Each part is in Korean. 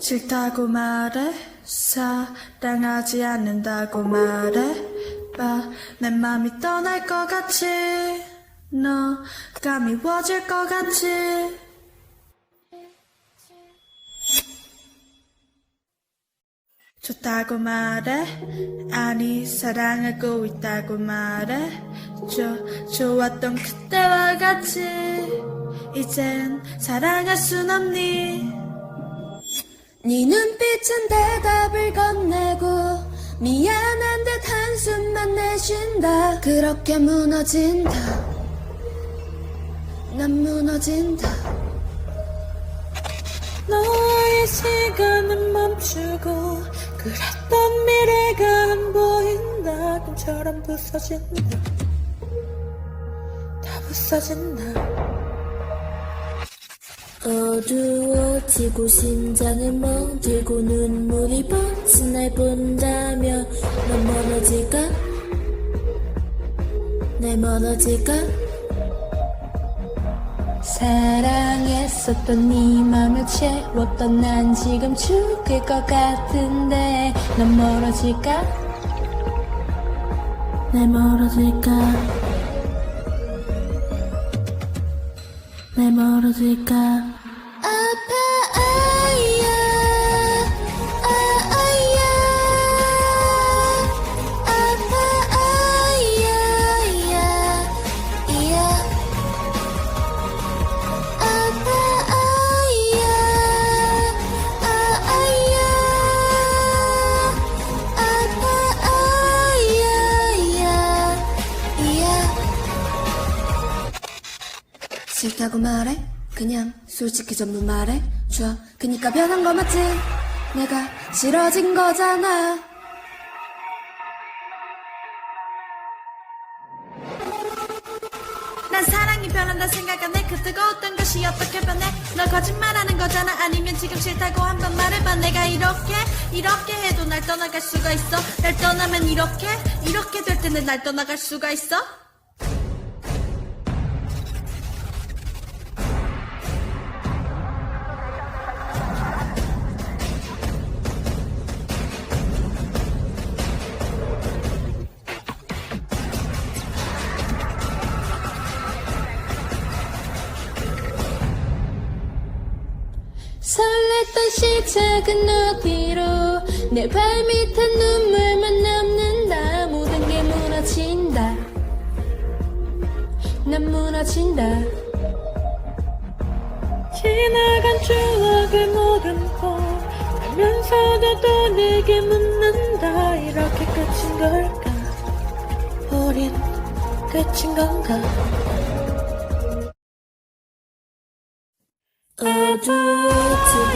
싫다고 말해 사랑하지 않는다고 말해. 봐내 맘이 떠날 것 같이. 너가 미워질 것 같이. 좋다고 말해 아니 사랑하고 있다고 말해. 저 좋았던 그때와 같이. 이젠 사랑할 순 없니 네 눈빛은 대답을 건네고 미안한 듯 한숨만 내쉰다. 그렇게 무너진다. 난 무너진다. 너의 시간은 멈추고 그랬던 미래가 안 보인다. 꿈처럼 부서진다. 다 부서진다. 어두워 지고 심장을 멍들고 눈물이 번진 날 본다면 넌 멀어질까? 날 멀어질까? 사랑했었던 네 맘을 채웠던 난 지금 죽을 것 같은데 넌 멀어질까? 날 멀어질까? 날 멀어질까? 싫다고 말해? 그냥 솔직히 전부 말해? 줘 그니까 변한 거 맞지? 내가 싫어진 거잖아. 난 사랑이 변한다 생각하네. 그 뜨거웠던 것이 어떻게 변해? 너 거짓말하는 거잖아. 아니면 지금 싫다고 한 번 말해봐. 내가 이렇게 이렇게 해도 날 떠나갈 수가 있어. 날 떠나면 이렇게 이렇게 될 때는 날 떠나갈 수가 있어 설렜던 시작은 어디로? 내 발밑에 눈물만 남는다. 모든 게 무너진다. 난 무너진다. 지나간 추억을 모르고 알면서도 또 내게 묻는다. 이렇게 끝인 걸까? 우린 끝인 건가? 어두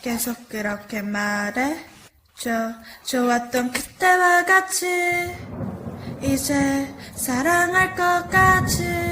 계속 그렇게 말해. 저 좋았던 그때와 같이 이제 사랑할 것 같이